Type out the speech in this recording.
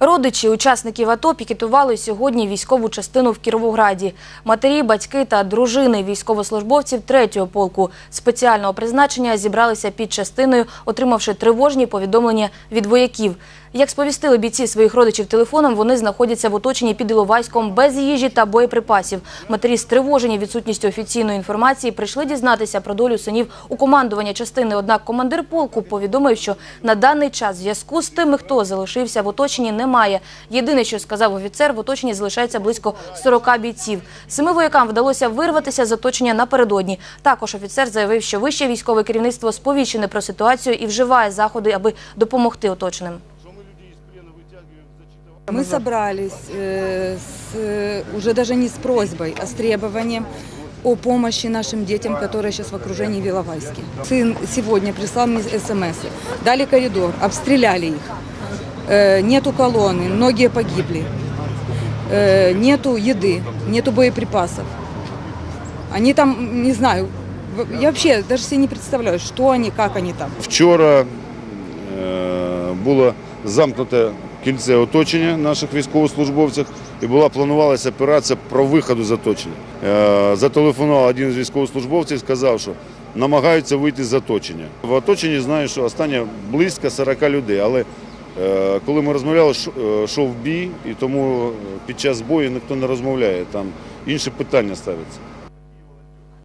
Родичі учасників АТО пікетували сьогодні військову частину в Кіровограді. Матері, батьки та дружини військовослужбовців 3-го полку спеціального призначення зібралися під частиною, отримавши тривожні повідомлення від вояків. Як сповістили бійці своїх родичів телефоном, вони знаходяться в оточенні під Іловайськом без їжі та боєприпасів. Матері, стривожені відсутністю офіційної інформації, прийшли дізнатися про долю синів у командування частини. Однак командир полку повідомив, що на даний час зв'язку з тими, хто залишився в оточенні, немає. Єдине, що сказав офіцер, в оточенні залишається близько 40 бійців. Семи воякам вдалося вирватися з оточення напередодні. Також офіцер заявив, що вище військове керівництво сповіщене про ситуацію і вживає заходи, аби допомогти оточеним. Мы собрались э, с, э, уже даже не с просьбой, а с требованием о помощи нашим детям, которые сейчас в окружении в Иловайске. Сын сегодня прислал мне смс. Дали коридор, обстреляли их. Э, нету колонны, многие погибли. Э, нету еды, нету боеприпасов. Они там, не знаю, я вообще даже себе не представляю, что они, как они там. Вчора е, було замкнуте кільце оточення наших військовослужбовців і була планувалася операція про вихід з оточення. Е, Зателефонував один з військовослужбовців, сказав, що намагаються вийти з оточення. В оточенні знаю, що останнє близько 40 людей, але е, коли ми розмовляли, ш- е, йшов бій, і тому під час бою ніхто не розмовляє. Там інші питання ставляться.